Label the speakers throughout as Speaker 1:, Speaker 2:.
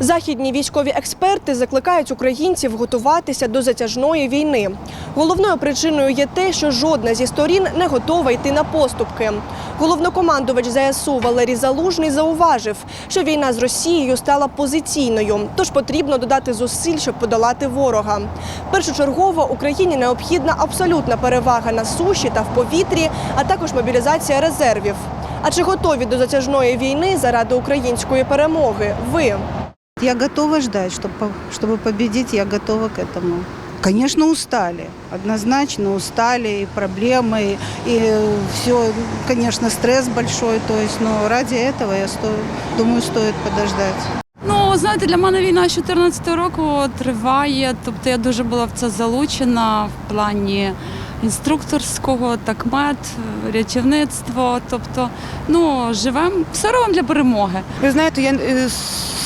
Speaker 1: Західні військові експерти закликають українців готуватися до затяжної війни. Головною причиною є те, що жодна зі сторін не готова йти на поступки. Головнокомандувач ЗСУ Валерій Залужний зауважив, що війна з Росією стала позиційною, тож потрібно додати зусиль, щоб подолати ворога. Першочергово Україні необхідна абсолютна перевага на суші та в повітрі, а також мобілізація резервів. А чи готові до затяжної війни заради української перемоги? Ви?
Speaker 2: Я готова ждать, чтобы, чтобы победить, я готова к этому. Конечно, устали, однозначно устали, и проблемы, и все, конечно, стресс большой, то есть, но ради этого, я сто, думаю, стоит подождать.
Speaker 3: Ну, знаєте, для мене війна з 14 року триває. Тобто я дуже була в це залучена в плані інструкторського, такмет, рятівництво. Тобто, ну, живемо, все робимо для перемоги.
Speaker 4: Ви знаєте, я е,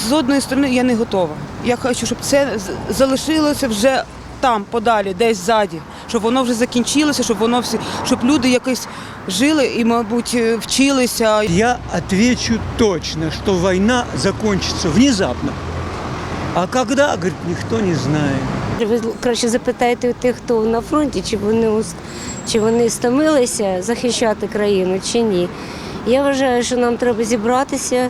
Speaker 4: з одної сторони я не готова. Я хочу, щоб це залишилося вже там, подалі, десь ззаді, щоб воно вже закінчилося, щоб воно всі, щоб люди якось жили і, мабуть, вчилися.
Speaker 5: Я отвечу точно, что война закончится внезапно. А когда, говорит, никто не знает.
Speaker 6: Ви краще запитайте у тих, хто на фронті, чи вони чи вони стомилися захищати країну, чи ні. Я вважаю, що нам треба зібратися,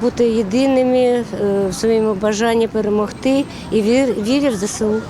Speaker 6: бути єдиними е, в своєму бажанні перемогти і вірив в ЗСУ.